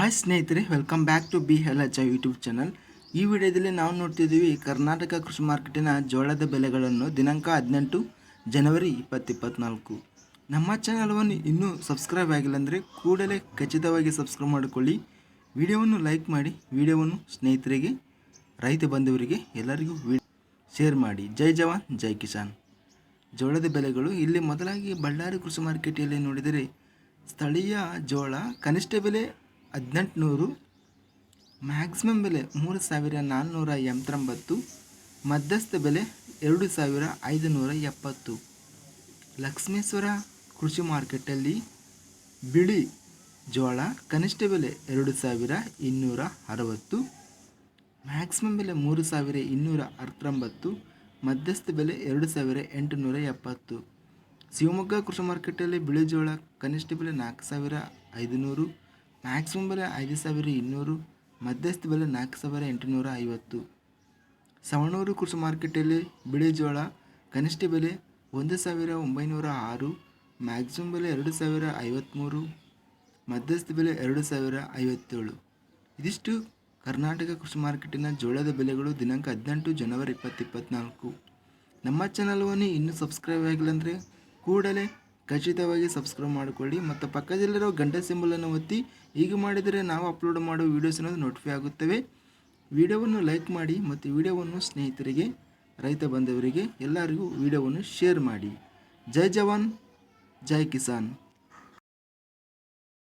Hi ಸ್ನೇಹಿತರೆ welcome back to ಬಿ ಹೆಲ್ ಅಚ್ಚ ಯೂಟ್ಯೂಬ್ ಚಾನಲ್ ಈ ವಿಡಿಯೋದಲ್ಲಿ ನಾವು ನೋಡ್ತಿದ್ದೀವಿ ಕರ್ನಾಟಕ ಕೃಷಿ ಮಾರ್ಕೆಟಿನ ಜೋಳದ ಬೆಲೆಗಳನ್ನು ದಿನಾಂಕ ಹದಿನೆಂಟು ಜನವರಿ ಇಪ್ಪತ್ತಿಪ್ಪತ್ನಾಲ್ಕು. ನಮ್ಮ ಚಾನಲ್ವನ್ನು ಇನ್ನೂ ಸಬ್ಸ್ಕ್ರೈಬ್ ಆಗಿಲ್ಲ ಅಂದರೆ ಕೂಡಲೇ ಖಚಿತವಾಗಿ ಸಬ್ಸ್ಕ್ರೈಬ್ ಮಾಡಿಕೊಳ್ಳಿ. ವಿಡಿಯೋವನ್ನು ಲೈಕ್ ಮಾಡಿ, ವಿಡಿಯೋವನ್ನು ಸ್ನೇಹಿತರಿಗೆ, ರೈತ ಬಂಧುವರಿಗೆ ಎಲ್ಲರಿಗೂ ಶೇರ್ ಮಾಡಿ. ಜೈ ಜವಾನ್, ಜೈ ಕಿಸಾನ್. ಜೋಳದ ಬೆಲೆಗಳು ಇಲ್ಲಿ ಮೊದಲಾಗಿ ಬಳ್ಳಾರಿ ಕೃಷಿ ಮಾರ್ಕೆಟಲ್ಲಿ ನೋಡಿದರೆ ಸ್ಥಳೀಯ ಜೋಳ ಕನಿಷ್ಠ ಬೆಲೆ ಹದಿನೆಂಟುನೂರು ಮ್ಯಾಕ್ಸಿಮಮ್ ಬೆಲೆ ಮೂರು ಸಾವಿರ ನಾನ್ನೂರ ಎಂಬತ್ತೊಂಬತ್ತು, ಮಧ್ಯಸ್ಥ ಬೆಲೆ ಎರಡು ಸಾವಿರ ಐದುನೂರ ಎಪ್ಪತ್ತು. ಲಕ್ಷ್ಮೇಶ್ವರ ಕೃಷಿ ಮಾರ್ಕೆಟಲ್ಲಿ ಬಿಳಿ ಜೋಳ ಕನಿಷ್ಠ ಬೆಲೆ ಎರಡು ಸಾವಿರ ಇನ್ನೂರ ಅರವತ್ತು. ಮ್ಯಾಕ್ಸಿಮಮ್ ಬೆಲೆ ಮೂರು ಸಾವಿರ ಇನ್ನೂರ ಹತ್ತೊಂಬತ್ತು, ಮಧ್ಯಸ್ಥ ಬೆಲೆ ಎರಡು ಸಾವಿರ ಎಂಟುನೂರ ಎಪ್ಪತ್ತು. ಶಿವಮೊಗ್ಗ ಕೃಷಿ ಮಾರ್ಕೆಟಲ್ಲಿ ಬಿಳಿ ಜೋಳ ಕನಿಷ್ಠ ಬೆಲೆ ನಾಲ್ಕು ಸಾವಿರ ಐದುನೂರು. ಮ್ಯಾಕ್ಸಿಮಮ್ ಬೆಲೆ ಐದು ಸಾವಿರ ಇನ್ನೂರು, ಮಧ್ಯಸ್ಥ ಬೆಲೆ ನಾಲ್ಕು ಸಾವಿರ ಎಂಟುನೂರ ಐವತ್ತು. ಸವಣೂರು ಕೃಷಿ ಮಾರ್ಕೆಟಲ್ಲಿ ಬಿಳಿ ಜೋಳ, ಕನಿಷ್ಠ ಬೆಲೆ ಒಂದು ಸಾವಿರ ಒಂಬೈನೂರ ಆರು, ಮ್ಯಾಕ್ಸಿಮಮ್ ಬೆಲೆ ಎರಡು ಸಾವಿರ ಐವತ್ತ್ಮೂರು ಮಧ್ಯಸ್ಥ ಬೆಲೆ ಎರಡು ಸಾವಿರ ಐವತ್ತೇಳು. ಇದಿಷ್ಟು ಕರ್ನಾಟಕ ಕೃಷಿ ಮಾರ್ಕೆಟಿನ ಜೋಳದ ಬೆಲೆಗಳು ದಿನಾಂಕ ಹದಿನೆಂಟು ಜನವರಿ ಇಪ್ಪತ್ತಿಪ್ಪತ್ನಾಲ್ಕು ನಮ್ಮ ಚಾನಲ್ವನ್ನು ಇನ್ನೂ ಸಬ್ಸ್ಕ್ರೈಬ್ ಆಗಿಲ್ಲ ಅಂದರೆ ಕೂಡಲೇ ಖಚಿತವಾಗಿ ಸಬ್ಸ್ಕ್ರೈಬ್ ಮಾಡಿಕೊಳ್ಳಿ. ಮತ್ತು ಪಕ್ಕದಲ್ಲಿರೋ ಗಂಟೆ ಸಿಂಬಲನ್ನು ಒತ್ತಿ, ಹೀಗೆ ಮಾಡಿದರೆ ನಾವು ಅಪ್ಲೋಡ್ ಮಾಡೋ ವೀಡಿಯೋಸ್ ಅನ್ನೋದು ನೋಟಿಫೈ ಆಗುತ್ತವೆ. ವಿಡಿಯೋವನ್ನು ಲೈಕ್ ಮಾಡಿ ಮತ್ತು ವಿಡಿಯೋವನ್ನು ಸ್ನೇಹಿತರಿಗೆ, ರೈತ ಬಂದವರಿಗೆ ಎಲ್ಲರಿಗೂ ವಿಡಿಯೋವನ್ನು ಶೇರ್ ಮಾಡಿ. ಜೈ ಜವಾನ್, ಜೈ ಕಿಸಾನ್.